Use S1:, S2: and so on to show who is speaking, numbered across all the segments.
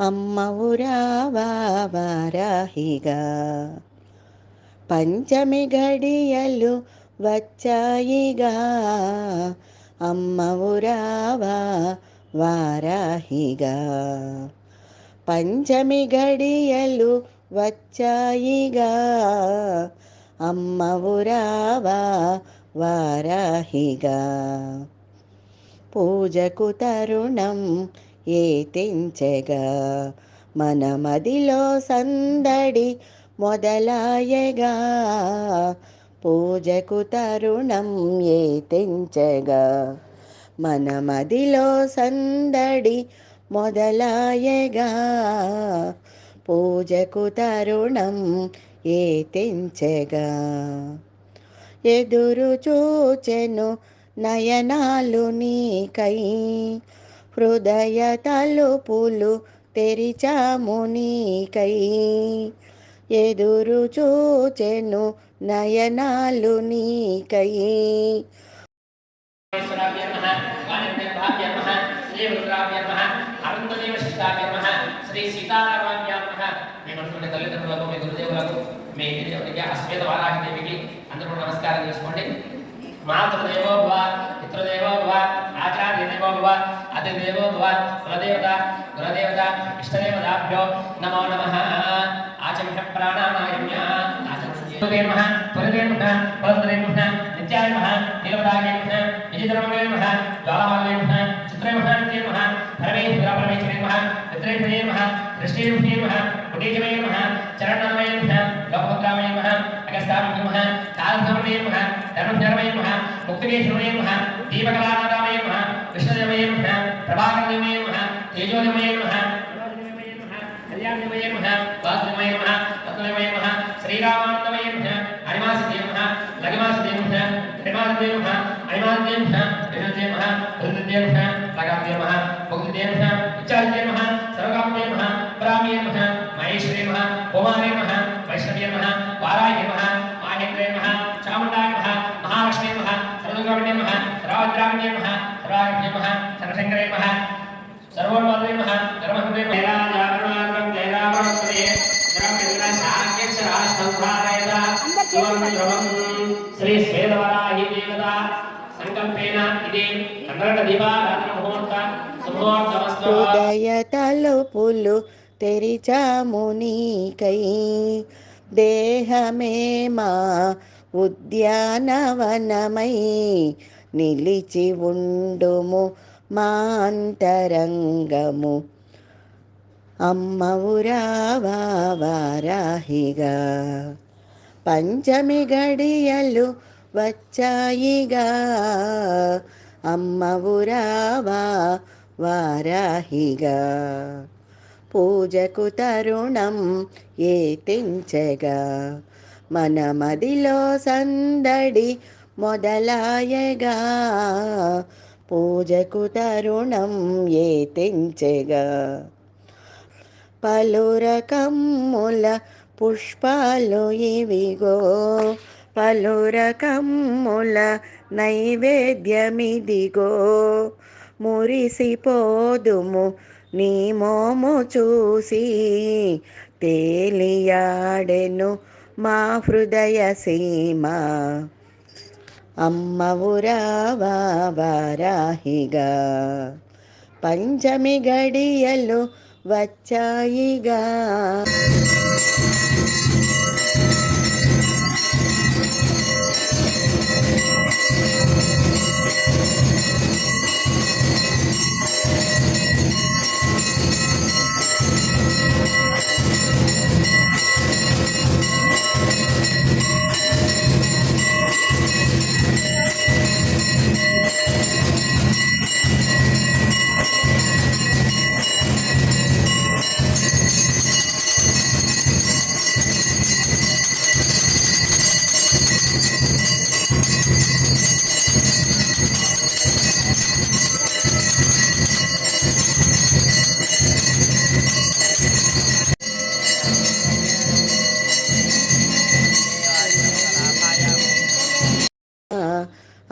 S1: అమ్మవురావా వారాహిగా. పంచమి గడియలు వచ్చాయిగా. అమ్మవురావా వారాహిగా. పంచమి గడియలు వచ్చాయిగా. అమ్మవురావా వారాహిగా. పూజకు తరుణం ఏ తెంచగా మన మదిలో సందడి మొదలాయగా. పూజకు తరుణం ఏతించగా మనమదిలో మన మదిలో సందడి మొదలాయగా. పూజకు తరుణం ఏ ఎదురు చూచెను నయనాలు నీకై. హృదయ తలుపులు తెరిచాము నీకై. ఎదురు చూచెను నయనాలు నీకై.
S2: శ్రీ సీతారామాభ్యామ మీ మనసుకుంటే తల్లిదండ్రులకు మీ గురుదేవులకు మీ దేవుడికి అశ్వేత వారాహి దేవికి అందరూ నమస్కారం చేసుకోండి మాతృదేవో భవ పితృదేవో భవ ఆచార్యదేవో భవ అతిదేవో భవ కులదేవత గురదేవత ఇష్టదేవతాభ్యో నమో నమ ఆచమ్య ప్రాణానాయమ్య ఆచమ్య నమ పురదే నమ పరదే నమ నిత్యాయ నమ నీలపదాయ నమ నిజిధర్మమే నమ జ్వాలమాలయ నమ చిత్రే నమ నిత్య నమ పరమేశ్వర పరమేశ్వరే నమ పిత్రేభ్యే నమ దృష్టిభ్యే నమ కుటీజమే నమ చరణమే నమ లోకపుత్రామయ నమ అగస్తామయ నమ కాలధర్మమే నమ ధర్మధర్మయ నమ ముక్తివేశ్వరమే నమ దీపకళానాదామయ నమ ప్రభాకరదేవయ నమ తేజోదేవయ నమ కళ్యాణదేవయ నమ వాసుదేవయ నమ రత్నదేవయ నమ శ్రీరామానందమయ నమ హరిమాసదేవ నమ లగిమాసదేవ నమ హరిమాసదేవ నమ హరిమాసదేవ నమ విష్ణుదేవ నమ రుద్రదేవ నమ లగాదేవ నమ ముక్తిదేవ నమ ఇచ్చాదేవ నమ సర్వకామదేవ నమ పరామయ నమ మహేశ్వరే నమ కుమారే నమ వైష్ణవే నమ వారాయ నమ మాహేంద్రే నమ చాముండాయ నమ మహాలక్ష్మీ నమ సర్వదుర్గావిడే నమ సర్వద్రావిడే నమ సర్వాగ్నే సంకల్పేన ఇది కన్నడ ముహూర్త
S1: హృదయ తలుపులు తెరిచాము నీకై. దేహమే మా ఉద్యానవనమై నిలిచి ఉండుము. మాంతరంగము. అంతరంగము అమ్మవురావా వారాహిగా. పంచమి గడియలు వచ్చాయిగా. అమ్మవురావా వారాహిగా. పూజకు తరుణం ఏ తెంచగా మన మదిలో సందడి మొదలాయగా. పూజకు తరుణం ఏ తెంచగా? పలు రకముల పుష్పాలు ఇవిగో పలు రకముల నైవేద్యమిదిగో. మురిసిపోదుము నీ మోము చూసి తేలియాడెను మా హృదయ సీమా. అమ్మవురావా వారాహిగా పంచమి గడియలు వచ్చాయిగా.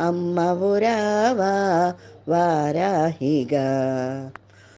S1: అమ్మవురావా వారాహిగా.